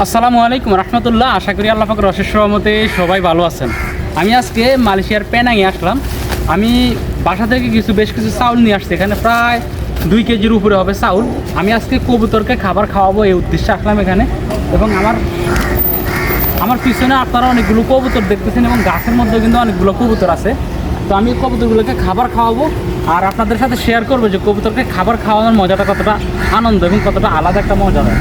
আসসালামু আলাইকুম, রহমতুল্লাহ। আশা করি আল্লাহ পাকের অশেষ রহমতে সবাই ভালো আছেন। আমি আজকে মালয়েশিয়ার পেনাঙে আসলাম। আমি বাসা থেকে কিছু, বেশ কিছু চাউল নিয়ে আসছি। এখানে প্রায় দুই কেজির উপরে হবে চাউল। আমি আজকে কবুতরকে খাবার খাওয়াবো এই উদ্দেশ্যে আসলাম এখানে। এবং আমার আমার পিছনে আপনারা অনেকগুলো কবুতর দেখতেছেন এবং গাছের মধ্যে কিন্তু অনেকগুলো কবুতর আছে। তো আমি কবুতরগুলোকে খাবার খাওয়াবো আর আপনাদের সাথে শেয়ার করব যে কবুতরকে খাবার খাওয়ানোর মজাটা কতটা আনন্দ এবং কতটা আলাদা একটা মজা হয়।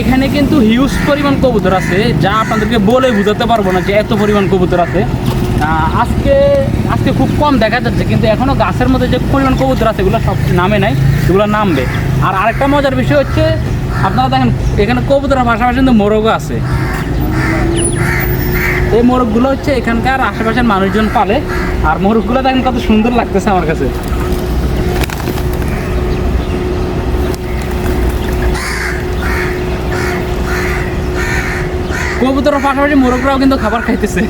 এখানে কিন্তু হিউজ পরিমাণ কবুতর আছে, যা আপনাদেরকে বলে বোঝাতে পারব না যে এত পরিমাণ কবুতর আছে। আজকে আজকে খুব কম দেখা যাচ্ছে, কিন্তু এখনও গাছের মধ্যে যে পরিমাণ কবুতর আছে, এগুলো সব নামে নাই, এগুলো নামবে। আর আরেকটা মজার বিষয় হচ্ছে, আপনারা দেখেন, এখানে কবুতরের পাশাপাশি কিন্তু মোরগও আছে। এই মোরগগুলো হচ্ছে এখানকার আশেপাশের মানুষজন পালে, আর মোরগগুলো দেখেন কত সুন্দর লাগতেছে আমার কাছে। কবুতরের পাশাপাশি মোরগরাও কিন্তু খাবার খাইতেছে।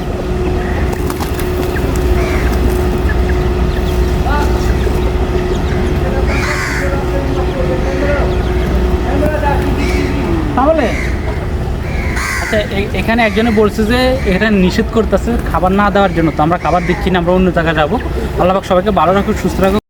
আচ্ছা এখানে একজনে বলছে যে, এটা নিষেধ করতেছে, খাবার না দেওয়ার জন্য। তো আমরা খাবার দিচ্ছি না, আমরা অন্য জায়গায় যাব। আল্লাহ সবাইকে ভালো রাখুক, সুস্থ রাখুক।